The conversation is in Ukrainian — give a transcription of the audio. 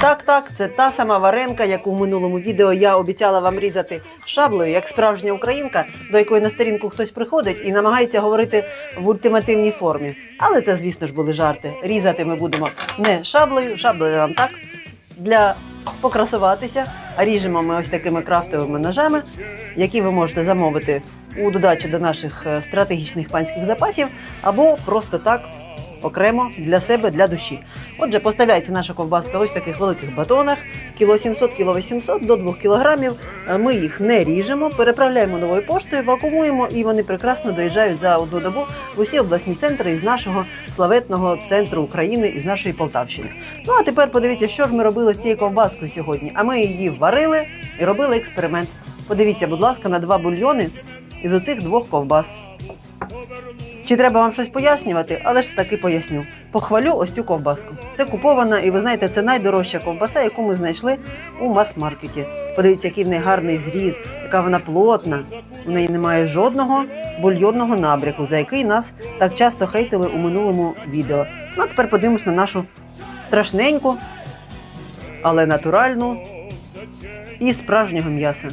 Так, так, це та сама варенка, яку в минулому відео я обіцяла вам різати шаблею, як справжня українка, до якої на сторінку хтось приходить і намагається говорити в ультимативній формі. Але це, звісно ж, були жарти. Різати ми будемо не шаблею, шаблею вам так для покрасуватися. Ріжемо ми ось такими крафтовими ножами, які ви можете замовити у додачу до наших е, стратегічних панських запасів, або просто так окремо для себе, для душі. Отже, поставляється наша ковбаска ось в таких великих батонах, кіло 700, кіло 800 до 2 кілограмів. Е, Ми їх не ріжемо, переправляємо новою поштою, вакуумуємо, і вони прекрасно доїжджають за одну добу в усі обласні центри із нашого славетного центру України, із нашої Полтавщини. Ну а тепер подивіться, що ж ми робили з цією ковбаскою сьогодні. А ми її варили і робили експеримент. Подивіться, будь ласка, на два бульйони із оцих двох ковбас. Чи треба вам щось пояснювати, але ж таки поясню. Похвалю ось цю ковбаску. Це купована, і ви знаєте, це найдорожча ковбаса, яку ми знайшли у мас-маркеті. Подивіться, який в неї гарний зріз, яка вона плотна. У неї немає жодного бульйонного набряку, за який нас так часто хейтили у минулому відео. Ну а тепер подивимось на нашу страшненьку, але натуральну і справжнього м'яса.